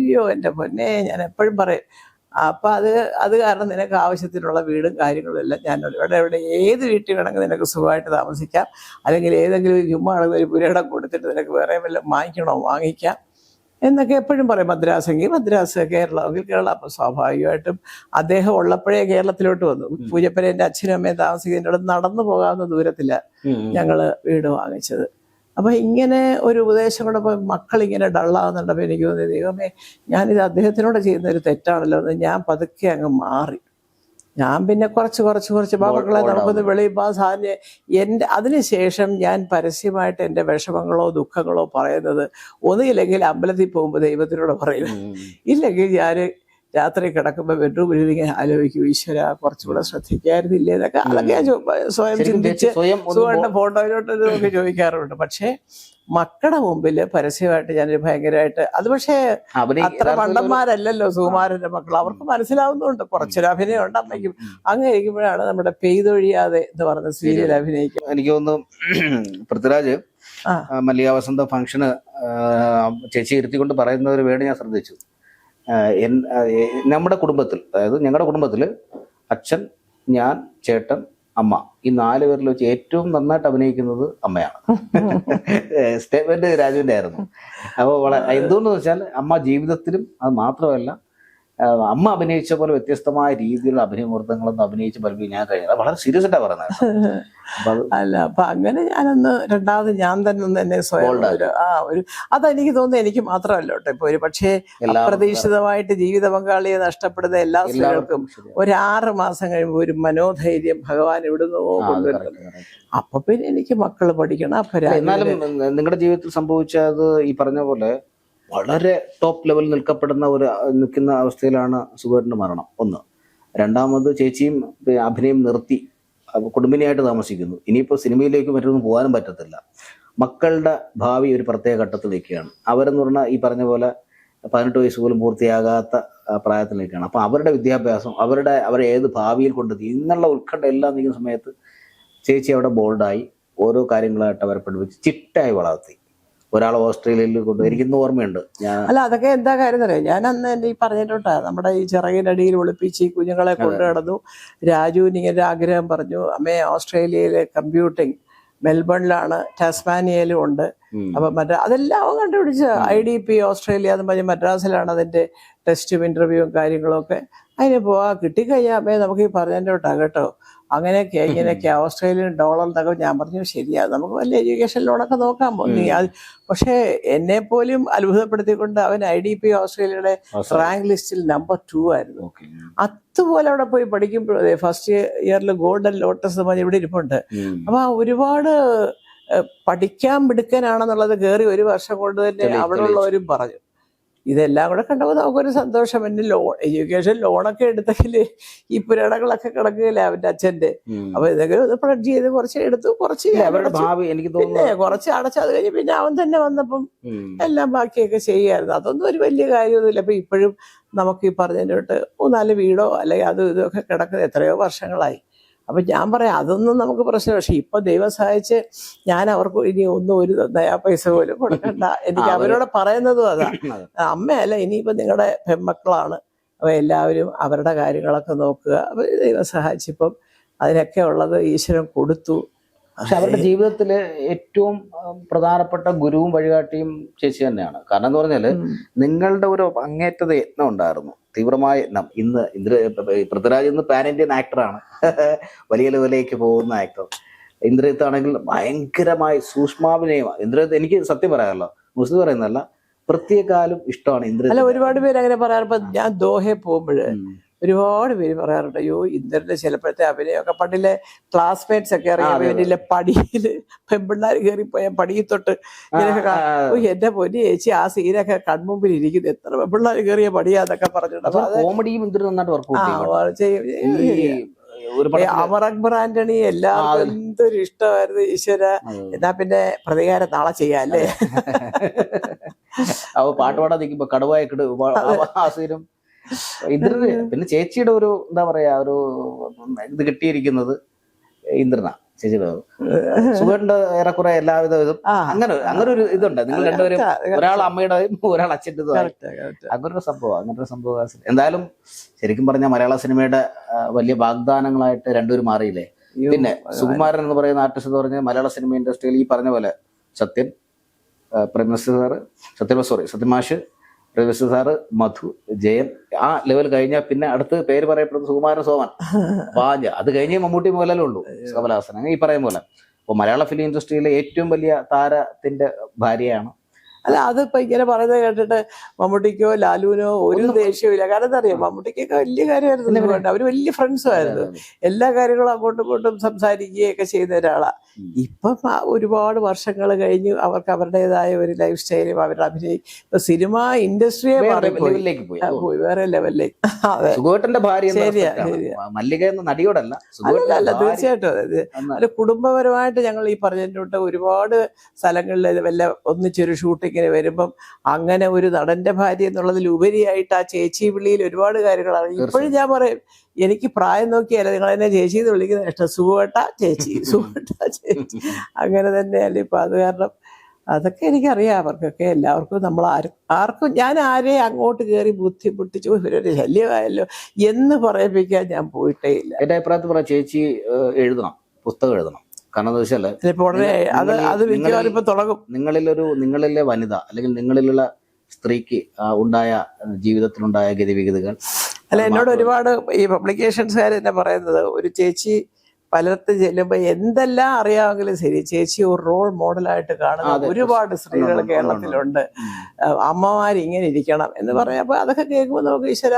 അയ്യോ എന്റെ പൊന്നെ ഞാൻ എപ്പോഴും പറയും അപ്പൊ അത് അത് കാരണം നിനക്ക് ആവശ്യത്തിനുള്ള വീടും കാര്യങ്ങളും എല്ലാം ഞാൻ ഇവിടെ ഇവിടെ ഏത് വീട്ടിൽ വേണമെങ്കിൽ നിനക്ക് സുഖമായിട്ട് താമസിക്കാം. അല്ലെങ്കിൽ ഏതെങ്കിലും ഒരു ചുമ്മാ ആണെങ്കിൽ ഒരു പുരയിടം കൊടുത്തിട്ട് നിനക്ക് വേറെ വല്ലതും വാങ്ങിക്കണോ വാങ്ങിക്കാം. എന്നൊക്കെ എപ്പോഴും പറയും മദ്രാസെങ്കിൽ മദ്രാസ് കേരളമെങ്കിൽ കേരളം. അപ്പം സ്വാഭാവികമായിട്ടും അദ്ദേഹം ഉള്ളപ്പോഴേ കേരളത്തിലോട്ട് വന്നു. പൂജപ്പനെ എന്റെ അച്ഛനും അമ്മയും താമസിക്കുന്നതിന്റെ നടന്നു പോകാവുന്ന ദൂരത്തിലാണ് ഞങ്ങൾ വീട് വാങ്ങിച്ചത്. അപ്പൊ ഇങ്ങനെ ഒരു ഉപദേശം കൂടെ മക്കൾ ഇങ്ങനെ ഡള്ളാകുന്നുണ്ടപ്പോൾ എനിക്ക് തോന്നി ദൈവമേ ഞാനിത് അദ്ദേഹത്തിനോട് ചെയ്യുന്ന ഒരു തെറ്റാണല്ലോ എന്ന് ഞാൻ പതുക്കെ അങ്ങ് മാറി. ഞാൻ പിന്നെ കുറച്ച് കുറച്ച് കുറച്ച് മക്കളെ നമുക്കൊന്ന് വെളിയിൽ ആ സാധനം എന്റെ അതിനുശേഷം ഞാൻ പരസ്യമായിട്ട് എന്റെ വിഷമങ്ങളോ ദുഃഖങ്ങളോ പറയുന്നത് ഒന്നുമില്ലെങ്കിൽ അമ്പലത്തിൽ പോകുമ്പോൾ ദൈവത്തിനോട് പറയും ഇല്ലെങ്കിൽ ഞാൻ രാത്രി കിടക്കുമ്പോൾ ബെഡ്റൂമിൽ ഇങ്ങനെ ആലോചിക്കും ഈശ്വര കുറച്ചുകൂടെ ശ്രദ്ധിക്കായിരുന്നില്ലേ എന്നൊക്കെ. അതൊക്കെ സ്വയം ചിന്തിച്ച് സുഖമുണ്ട് സ്വയം ഫോട്ടോയിലോട്ട് നമുക്ക് ചോദിക്കാറുണ്ട്. പക്ഷേ മക്കളുടെ മുമ്പിൽ പരസ്യമായിട്ട് ഞാൻ ഭയങ്കരമായിട്ട് അത് പക്ഷേ അത്ര പണ്ടന്മാരല്ലല്ലോ സുകുമാരന്റെ മക്കൾ അവർക്ക് മനസ്സിലാവുന്നുണ്ട് കുറച്ചൊരു അഭിനയമുണ്ട് അമ്മയ്ക്കും അങ്ങനെ ഇരിക്കുമ്പോഴാണ് നമ്മുടെ പെയ്തൊഴിയാതെ എന്ന് പറഞ്ഞ സീരിയൽ അഭിനയിക്കും എനിക്ക് തോന്നുന്നു <clears throat> പൃഥ്വിരാജ് ആ. ആ, മല്ലിക വസന്ത ഫംഗ്ഷന് ചേച്ചി ഇരുത്തിക്കൊണ്ട് പറയുന്നവര് വേണ്ടി ഞാൻ ശ്രദ്ധിച്ചു. നമ്മുടെ കുടുംബത്തിൽ അതായത് ഞങ്ങളുടെ കുടുംബത്തിൽ അച്ഛൻ ഞാൻ ചേട്ടൻ അമ്മ. ഈ നാല് പേരിൽ വെച്ച് ഏറ്റവും നന്നായിട്ട് അഭിനയിക്കുന്നത് അമ്മയാണ്. <laughs> സ്റ്റേറ്റ്മെന്റ് രാജുവിന്റെ ആയിരുന്നു. അപ്പോൾ വളരെ എന്തുകൊണ്ടെന്ന് വെച്ചാൽ അമ്മ ജീവിതത്തിലും അത് മാത്രമല്ല അമ്മ അഭിനയിച്ച പോലെ വ്യത്യസ്തമായ രീതിയിലുള്ള അഭിനയമൂർത്തങ്ങളൊന്നും അഭിനയിച്ച് പലപ്പോഴും ഞാൻ കഴിഞ്ഞത് വളരെ സീരിയസ് ആയിട്ട് പറയുന്നത്. അല്ല അപ്പൊ അങ്ങനെ ഞാനൊന്ന് രണ്ടാമത് ഞാൻ തന്നെ ഒന്ന് എന്നെ സ്വയം ആ ഒരു അതെനിക്ക് തോന്നുന്നു എനിക്ക് മാത്രമല്ല കേട്ടോ ഇപ്പൊ ഒരു പക്ഷേ അപ്രതീക്ഷിതമായിട്ട് ജീവിത പങ്കാളിയെ നഷ്ടപ്പെടുന്ന എല്ലാ സ്ത്രീകൾക്കും ഒരാറ് ഒരു ആറ് മാസം കഴിയുമ്പോൾ ഒരു മനോധൈര്യം ഭഗവാൻ എവിടുന്നോ കൊണ്ടുവരുന്നത്. അപ്പൊ പിന്നെ എനിക്ക് മക്കൾ പഠിക്കണം. എന്നാലും നിങ്ങളുടെ ജീവിതത്തിൽ സംഭവിച്ചത് ഈ പറഞ്ഞ പോലെ വളരെ ടോപ്പ് ലെവലിൽ നിൽക്കപ്പെടുന്ന ഒരു നിൽക്കുന്ന അവസ്ഥയിലാണ് സുഖേട്ടന്റെ മരണം. ഒന്ന്. രണ്ടാമത് ചേച്ചിയും അഭിനയം നിർത്തി. കുടുംബിനിയായിട്ട് താമസിക്കുന്നു. ഇനിയിപ്പോൾ സിനിമയിലേക്ക് മറ്റൊന്നും പോകാനും പറ്റത്തില്ല. മക്കളുടെ ഭാവി ഒരു പ്രത്യേക ഘട്ടത്തിലേക്കാണ് അവരെന്ന് പറഞ്ഞാൽ ഈ പറഞ്ഞ പോലെ പതിനെട്ട് വയസ്സ് പോലും പൂർത്തിയാകാത്ത പ്രായത്തിലേക്കാണ് അപ്പോൾ അവരുടെ വിദ്യാഭ്യാസം അവരുടെ അവരെ ഏത് ഭാവിയിൽ കൊണ്ടെത്തി ഇന്നുള്ള ഉത്കണ്ഠ എല്ലാം നിൽക്കുന്ന സമയത്ത് ചേച്ചി അവിടെ ബോൾഡായി ഓരോ കാര്യങ്ങളായിട്ട് അവരെ പഠിപ്പിച്ച് ചിട്ടയായി വളർത്തി. ഒരാൾ ഓസ്ട്രേലിയയിൽ കൊണ്ട് എനിക്കിന്ന് ഓർമ്മയുണ്ട്. ഞാൻ അല്ല അതൊക്കെ എന്താ കാര്യം അറിയാം? ഞാൻ അന്ന് എന്നെ ഈ പറഞ്ഞിട്ടുണ്ടാ. നമ്മുടെ ഈ ചിറകിനടിയിൽ ഒളിപ്പിച്ച് ഈ കുഞ്ഞുങ്ങളെ കൊണ്ടു നടന്നു. രാജുവിന് ഇങ്ങനെ ആഗ്രഹം പറഞ്ഞു അമ്മേ ഓസ്ട്രേലിയയിലെ കമ്പ്യൂട്ടിംഗ് മെൽബണിലാണ് ടാസ്മാനിയയിലും ഉണ്ട്. അപ്പൊ മറ്റേ അതെല്ലാം അവൻ കണ്ടുപിടിച്ച് ഐ ഡി പി ഓസ്ട്രേലിയ എന്ന് പറഞ്ഞ് മദ്രാസിലാണ് അതിന്റെ ടെസ്റ്റും ഇന്റർവ്യൂവും കാര്യങ്ങളും ഒക്കെ അതിന് പോവാ കിട്ടിക്കഴിഞ്ഞാൽ അമ്മേ നമുക്ക് ഈ പറഞ്ഞതിന്റെ വിട്ടാ കേട്ടോ. അങ്ങനെയൊക്കെ ഇങ്ങനെയൊക്കെ ഓസ്ട്രേലിയൻ ഡോളർ എന്നൊക്കെ ഞാൻ പറഞ്ഞു ശരിയാ. നമുക്ക് വലിയ എഡ്യൂക്കേഷൻ ലോണൊക്കെ നോക്കാൻ പോകുന്നു പക്ഷേ എന്നെ പോലും അത്ഭുതപ്പെടുത്തിക്കൊണ്ട് അവൻ ഐ ഡി പി ഓസ്ട്രേലിയയുടെ റാങ്ക് ലിസ്റ്റിൽ നമ്പർ ടു ആയിരുന്നു. അതുപോലെ അവിടെ പോയി പഠിക്കുമ്പോൾ ഫസ്റ്റ് ഇയറിൽ ഗോൾഡൻ ലോട്ടസ് എന്ന് പറഞ്ഞ് ഇവിടെ ഇരിപ്പുണ്ട്. അപ്പൊ ആ ഒരുപാട് പഠിക്കാൻ മിടുക്കനാണെന്നുള്ളത് കയറി ഒരു വർഷം കൊണ്ട് തന്നെ അവിടെ ഉള്ളവരും പറഞ്ഞു. ഇതെല്ലാം കൂടെ കണ്ടപ്പോൾ നമുക്കൊരു സന്തോഷം. എന്നെ ലോൺ എഡ്യൂക്കേഷൻ ലോണൊക്കെ എടുത്തെങ്കിൽ ഈ പുരാണങ്ങളൊക്കെ കിടക്കുകയില്ല അവന്റെ അച്ഛന്റെ. അപ്പൊ ഇതൊക്കെ ഒന്ന് പ്രൊഡക്ട് ചെയ്ത് കുറച്ച് എടുത്തു കുറച്ച് എനിക്ക് പിന്നെ കുറച്ച് അടച്ചു അത് കഴിഞ്ഞ് പിന്നെ അവൻ തന്നെ വന്നപ്പം എല്ലാം ബാക്കിയൊക്കെ ചെയ്യായിരുന്നു. അതൊന്നും ഒരു വലിയ കാര്യമൊന്നുമില്ല. അപ്പൊ ഇപ്പോഴും നമുക്ക് ഈ പറഞ്ഞതിന്റെ തൊട്ട് മൂന്നാൽ വീടോ അല്ലെങ്കിൽ അതും ഇതൊക്കെ കിടക്കുന്നത് എത്രയോ വർഷങ്ങളായി. അപ്പൊ ഞാൻ പറയാം അതൊന്നും നമുക്ക് പ്രശ്നം പക്ഷെ ഇപ്പൊ ദൈവം സഹായിച്ച് ഞാൻ അവർക്ക് ഇനി ഒന്നും ഒരു നയാ പൈസ പോലും കൊടുക്കണ്ട. എനിക്ക് അവരോട് പറയുന്നതും അതാ. അമ്മയല്ല ഇനിയിപ്പോ നിങ്ങളുടെ പെൺമക്കളാണ്. അപ്പൊ എല്ലാവരും അവരുടെ കാര്യങ്ങളൊക്കെ നോക്കുക. അപ്പൊ ദൈവം സഹായിച്ചിപ്പം അതിനൊക്കെ ഉള്ളത് ഈശ്വരൻ കൊടുത്തു. പക്ഷെ അവരുടെ ജീവിതത്തിൽ ഏറ്റവും പ്രധാനപ്പെട്ട ഗുരുവും വഴികാട്ടിയും ചേച്ചി തന്നെയാണ്. കാരണം എന്ന് പറഞ്ഞാൽ നിങ്ങളുടെ ഒരു അങ്ങേറ്റത യത്നം ഉണ്ടായിരുന്നു. തീവ്രമായ ഇന്ന് ഇന്ദ്ര പൃഥ്വിരാജ് ഇന്ന് പാൻ ഇന്ത്യൻ ആക്ടറാണ് വലിയ ലെവലിലേക്ക് പോകുന്ന ആക്ടർ ഇന്ദ്രജിത്ത് ആണെങ്കിൽ ഭയങ്കരമായി സൂക്ഷ്മാഭിനയമാണ് ഇന്ദ്രജിത്ത് എനിക്ക് സത്യം പറയാമല്ലോ മുസ്ലിം പറയുന്നതല്ല പ്രത്യേകാലും ഇഷ്ടമാണ് അല്ല ഇന്ദ്രജിത്ത് ഒരുപാട് പേര് അങ്ങനെ പറയാറ്. ഞാൻ ദോഹയെ പോകുമ്പോഴ്. ഒരുപാട് പേര് പറയാറുണ്ട് അയ്യോ ഇന്ദ്രന്റെ ചിലപ്പോഴത്തെ അഭിനയമൊക്കെ പണ്ടിലെ ക്ലാസ്മേറ്റ്സ് ഒക്കെ അറിയാം പടിയിൽ. ഇവനിലെ പടിയിൽ പെമ്പിള്ളാർ കയറിപ്പോയ പടിയിൽ തൊട്ട് ഇങ്ങനെയൊക്കെ കാ- ഓ എന്റെ പൊന്നി ചേച്ചി ആ സീനൊക്കെ കൺമുമ്പിൽ ഇരിക്കുന്നത് എത്ര പെമ്പിള്ളാർ കയറിയ പടിയാന്നൊക്കെ പറഞ്ഞിട്ടുണ്ട്. കോമഡിയും എന്തിനു നന്നായിട്ട് വർക്ക് ചെയ്യും. അമർ അക്ബർ ആന്റണി എല്ലാവർക്കും എന്തൊരു ഇഷ്ടമായിരുന്നു ഈശ്വര. എന്നാ പിന്നെ പ്രതികാരം നാളെ ചെയ്യാം അല്ലേ? അവ പാട്ട് പാടാൻ നിൽക്കുമ്പോ കടുവായി കിട് ഇന്ദ്രന് പിന്നെ ചേച്ചിയുടെ ഒരു എന്താ പറയാ ഒരു ഇത് കിട്ടിയിരിക്കുന്നത് ഇന്ദ്രനാ ചേച്ചിയുടെ ഏറെക്കുറെ എല്ലാവിധ ഇതും. അങ്ങനെ അങ്ങനെ ഒരു ഇതുണ്ട്. നിങ്ങൾ രണ്ടുപേരും ഒരാൾ അമ്മയുടെയും ഒരാൾ അച്ഛന്റെതും അങ്ങനൊരു correct. അങ്ങനെ ഒരു സംഭവം അങ്ങനൊരു സംഭവം എന്തായാലും ശരിക്കും പറഞ്ഞാൽ മലയാള സിനിമയുടെ വലിയ വാഗ്ദാനങ്ങളായിട്ട് രണ്ടുപേരും മാറിയില്ലേ? പിന്നെ സുകുമാരൻ എന്ന് പറയുന്ന ആർട്ടിസ്റ്റ് എന്ന് പറഞ്ഞാൽ മലയാള സിനിമ ഇൻഡസ്ട്രിയിൽ ഈ പറഞ്ഞ പോലെ സത്യൻ പ്രേമസ് സാറ് സത്യം സോറി സത്യമാഷ് പ്രേമസ് സാറ് മധു ജയൻ ആ ലെവൽ കഴിഞ്ഞാൽ പിന്നെ അടുത്ത് പേര് പറയപ്പെടുന്നത് സുകുമാരൻ സോമൻ. വാഞ്ഞ അത് കഴിഞ്ഞേ മമ്മൂട്ടി മോഹൻലാലേ ഉള്ളൂ കമലഹാസൻ. അങ്ങനെ ഈ പറയും പോലെ. അപ്പോൾ മലയാള ഫിലിം ഇൻഡസ്ട്രിയിലെ ഏറ്റവും വലിയ താരത്തിന്റെ ഭാര്യയാണ്. അല്ല അത് അതിപ്പോ ഇങ്ങനെ പറയുന്നത് കേട്ടിട്ട് മമ്മൂട്ടിക്കോ ലാലുവിനോ ഒരു ദേഷ്യമില്ല കാരണം എന്താ അറിയാം? മമ്മൂട്ടിക്കൊക്കെ വലിയ കാര്യമായിരുന്നു. അവർ അവർ വലിയ ഫ്രണ്ട്സും ആയിരുന്നു. എല്ലാ കാര്യങ്ങളും അങ്ങോട്ടും ഇങ്ങോട്ടും സംസാരിക്കുകയൊക്കെ ചെയ്യുന്ന ഒരാളാ. ഉം. ഇപ്പം ഒരുപാട് വർഷങ്ങൾ കഴിഞ്ഞ് അവർക്ക് അവരുടേതായ ഒരു ലൈഫ് സ്റ്റൈലും അവരുടെ അഭിനയം ഇപ്പൊ സിനിമ ഇൻഡസ്ട്രിയെ പോയി. വേറെ ലെവലിലേക്ക്. സുഗോട്ടന്റെ ഭാര്യ. മല്ലിക എന്ന നടിയോടല്ല അല്ല തീർച്ചയായിട്ടും അതെ. കുടുംബപരമായിട്ട് ഞങ്ങൾ ഈ പറഞ്ഞിട്ടുണ്ട് ഒരുപാട് സ്ഥലങ്ങളിൽ വല്ല ഒന്നിച്ചൊരു ഷൂട്ടിങ്ങിന് വരുമ്പം അങ്ങനെ ഒരു നടന്റെ ഭാര്യ എന്നുള്ളതിൽ ഉപരിയായിട്ട് ആ ചേച്ചി വിളിയിൽ ഒരുപാട് കാര്യങ്ങളാണ്. ഇപ്പോഴും ഞാൻ പറയും എനിക്ക് പ്രായം നോക്കിയല്ല നിങ്ങൾ എന്നെ ചേച്ചി എന്ന് വിളിക്കുന്ന ഇഷ്ടം സുഖട്ട ചേച്ചി. <laughs> സുഖട്ട ചേച്ചി. അങ്ങനെ തന്നെയല്ല. ഇപ്പൊ അത് കാരണം അതൊക്കെ എനിക്കറിയാം. അവർക്കൊക്കെ എല്ലാവർക്കും നമ്മൾ ആരും ആർക്കും ഞാൻ ആരെയും അങ്ങോട്ട് കയറി ബുദ്ധിമുട്ടിച്ചു "ഓ, ഇവരൊരു ശല്യമായല്ലോ. എന്ന് പറയിപ്പിക്കാൻ ഞാൻ പോയിട്ടേ ഇല്ല. എന്റെ അഭിപ്രായത്തിൽ പറയാം ചേച്ചി എഴുതണം. പുസ്തകം എഴുതണം. കാരണം എന്താ അത് അത് മിക്കവാറും ഇപ്പൊ തുടങ്ങും. നിങ്ങളിലൊരു നിങ്ങളിലെ വനിത അല്ലെങ്കിൽ നിങ്ങളിലുള്ള സ്ത്രീക്ക് ഉണ്ടായ ജീവിതത്തിലുണ്ടായ ഗതിവിഗതികൾ അല്ല എന്നോട് ഒരുപാട് ഈ പബ്ലിക്കേഷൻസുകാർ തന്നെ പറയുന്നത് ഒരു ചേച്ചി പലർത്ത് ചെല്ലുമ്പോ എന്തെല്ലാം അറിയാമെങ്കിലും ശരി ചേച്ചി ഒരു റോൾ മോഡലായിട്ട് കാണുന്ന. ഒരുപാട് സ്ത്രീകൾ കേരളത്തിലുണ്ട്. അമ്മമാർ ഇങ്ങനെ ഇരിക്കണം എന്ന് പറയാം അപ്പൊ അതൊക്കെ കേൾക്കുമ്പോൾ നമുക്ക് ഈശ്വര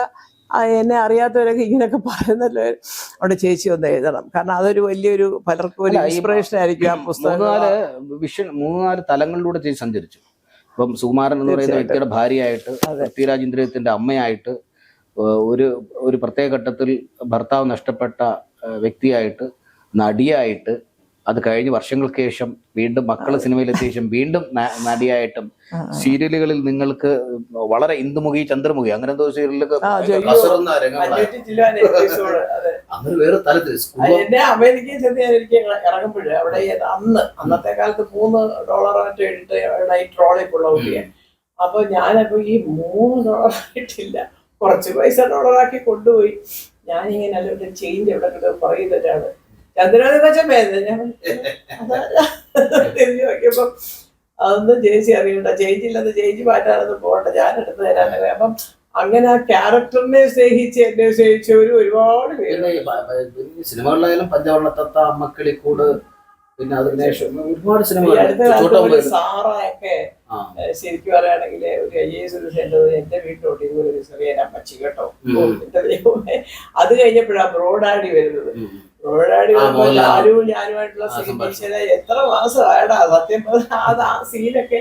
എന്നെ അറിയാത്തവരൊക്കെ ഇങ്ങനെയൊക്കെ പറയുന്നല്ലോ. അവിടെ ചേച്ചി ഒന്ന് എഴുതണം. കാരണം അതൊരു വലിയൊരു പലർക്കും ഒരു ഇൻസ്പിറേഷൻ ആയിരിക്കും ആ പുസ്തകം വിഷൻ മൂന്ന് നാല് തലങ്ങളിലൂടെ ചേച്ചി സഞ്ചരിച്ചു. ഇപ്പം സുകുമാരൻ എന്ന് പറയുന്ന വ്യക്തിയുടെ ഭാര്യയായിട്ട് പൃഥ്വിരാജ് ഇന്ദ്രിയത്തിന്റെ അമ്മയായിട്ട് ഒരു ഒരു പ്രത്യേക ഘട്ടത്തിൽ ഭർത്താവ് നഷ്ടപ്പെട്ട വ്യക്തിയായിട്ട് നടിയായിട്ട് അത് കഴിഞ്ഞ് വർഷങ്ങൾക്ക് ശേഷം വീണ്ടും മക്കൾ സിനിമയിലെത്തിയ ശേഷം വീണ്ടും നടിയായിട്ടും സീരിയലുകളിൽ നിങ്ങൾക്ക് വളരെ ഇന്ദുമുഖി ചന്ദ്രമുഖി അങ്ങനെ എന്തോ സീരിയലൊക്കെ. അങ്ങനെ വേറെ തലത്തിൽ സ്കൂൾ എന്നെ അമേരിക്കയിൽ ചെന്ന് ഞാൻ എനിക്ക് ഇറങ്ങുമ്പോഴേ അവിടെ അന്ന് അന്നത്തെ കാലത്ത് മൂന്ന് ഡോളർ മറ്റോ ഇട്ട് നൈറ്റ് ട്രോളിൽ ഉള്ള കുട്ടിയാണ്. അപ്പൊ ഞാനപ്പോ ഈ മൂന്ന് ഡോളർ ആയിട്ടില്ല കുറച്ച് പൈസ ഡോളറാക്കി കൊണ്ടുപോയി. ഞാനിങ്ങനെ അല്ലെങ്കിൽ ചേഞ്ച് എവിടെ കിട്ടും പറയുന്നൊരാൾ ചന്ദ്രനാഥ് ഞാൻ അതാ തിരിഞ്ഞു നോക്കിയപ്പോ അതൊന്നും ചേച്ചി അറിയണ്ട. ചേച്ചി ഇല്ലെന്ന് ചേച്ചി മാറ്റാനൊന്നും പോകണ്ട. ഞാൻ എടുത്തു തരാനൊക്കെ അപ്പം അങ്ങനെ ആ ക്യാരക്ടറിനെ സ്നേഹിച്ച് എന്നെ സ്നേഹിച്ചവര് ഒരുപാട് പേര് സിനിമകളിലായാലും പഞ്ചവർണത്തത്ത അമ്മക്കിളിക്കൂട് പിന്നെ അതിനുശേഷം ഒരുപാട് സിനിമകൾ. സാറൊക്കെ ശരിക്കും പറയുകയാണെങ്കിൽ ഒരു ഐ എസ് ഒരു സെന്റർ എന്റെ വീട്ടിലോട്ട് ഇതുപോലെ ഒരു ചെറിയ അമ്മച്ചി കേട്ടോ. അത് കഴിഞ്ഞപ്പോഴാണ് ബ്രോഡാടി വരുന്നത് ബ്രോഡാടി വരുമ്പോൾ. ലാലുവും ഞാനുമായിട്ടുള്ള. ഈശ്വരാ, എത്ര മാസമായടാ സത്യം പറഞ്ഞാൽ അത് ആ സീനൊക്കെ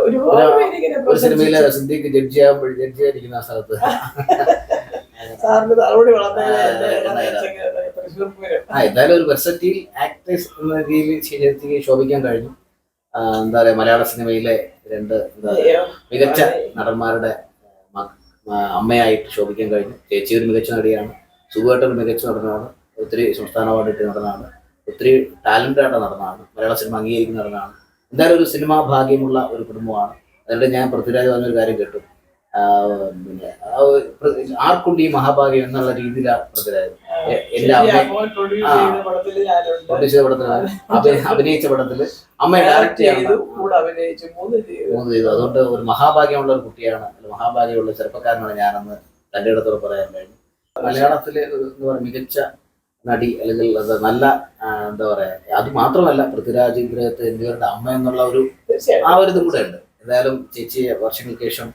ഒരുപാട് ഒരു- സിനിമയിലെ പ്രശംസിച്ചു. സിദ്ദീഖ് ജഡ്ജിയാകുമ്പോൾ ജഡ്ജിയായിരിക്കുന്ന ആ സ്ഥലത്ത് <laughs> സാറിന്റെ പൂരം ആ എന്തായാലും ഒരു വെർസറ്റീൽ ആക്ട്രസ് എന്ന രീതിയിൽ ശരീരത്തിൽ ശോഭിക്കാൻ കഴിഞ്ഞു. എന്താ പറയാ മലയാള സിനിമയിലെ രണ്ട് എന്താ മികച്ച നടന്മാരുടെ അമ്മയായിട്ട് ശോഭിക്കാൻ കഴിഞ്ഞു. ചേച്ചി ഒരു മികച്ച നടിയാണ്. സുഖമായിട്ട് ഒരു മികച്ച നടനാണ്. ഒത്തിരി സംസ്ഥാന അവാർഡ് കിട്ടിയ നടനാണ്. ഒത്തിരി ടാലന്റഡ് ആയിട്ട് നടനാണ്. മലയാള സിനിമ അംഗീകരിക്കുന്ന നടനാണ്. എന്തായാലും ഒരു സിനിമാ ഭാഗ്യമുള്ള ഒരു കുടുംബമാണ്. അതുകൊണ്ട് ഞാൻ പൃഥ്വിരാജ് പറഞ്ഞൊരു കാര്യം കേട്ടു. പിന്നെ ആർക്കുണ്ട് ഈ മഹാഭാഗ്യം എന്നുള്ള രീതിയിലാണ്. പ്രൊഡ്യൂസ് പടത്തിൽ <laughs> അഭിനയിച്ച പടത്തിൽ അമ്മ ഡയറക്റ്റ് മൂന്ന് ചെയ്തു. അതുകൊണ്ട് ഒരു മഹാഭാഗ്യമുള്ള ഒരു കുട്ടിയാണ്. മഹാഭാഗ്യമുള്ള ചെറുപ്പക്കാരനാണ് ഞാനെന്ന് തന്റെ ഇടത്തോട് പറയാൻ കഴിഞ്ഞു. മലയാളത്തിലെ എന്ന് എന്താ പറയുക മികച്ച നടി അല്ലെങ്കിൽ അത് നല്ല എന്താ പറയാ അത് മാത്രമല്ല പൃഥ്വിരാജ് ഇന്ദ്രയത്ത് എന്നിവരുടെ അമ്മ എന്നുള്ള ഒരു ആ ഒരു ഇതും കൂടെ ഉണ്ട്. എന്തായാലും ചേച്ചിയെ വർഷങ്ങൾക്ക് ശേഷം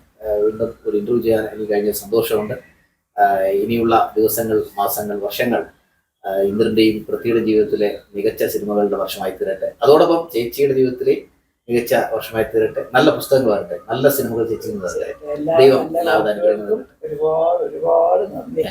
വീണ്ടും ഒരു ഇന്റർവ്യൂ ചെയ്യാൻ എനിക്ക് കഴിഞ്ഞ സന്തോഷമുണ്ട്. ഇനിയുള്ള ദിവസങ്ങൾ മാസങ്ങൾ വർഷങ്ങൾ ഇന്ദ്രന്റെയും ഇന്ദ്രന്റെയും പൃഥ്വിയുടെ ജീവിതത്തിലെ മികച്ച സിനിമകളുടെ വർഷമായി തീരട്ടെ. അതോടൊപ്പം ചേച്ചിയുടെ ജീവിതത്തിലെ മികച്ച വർഷമായി തീരട്ടെ. നല്ല പുസ്തകങ്ങൾ വരട്ടെ. നല്ല സിനിമകൾ ചേച്ചി ദൈവം ഒരുപാട് ഒരുപാട് നന്ദി.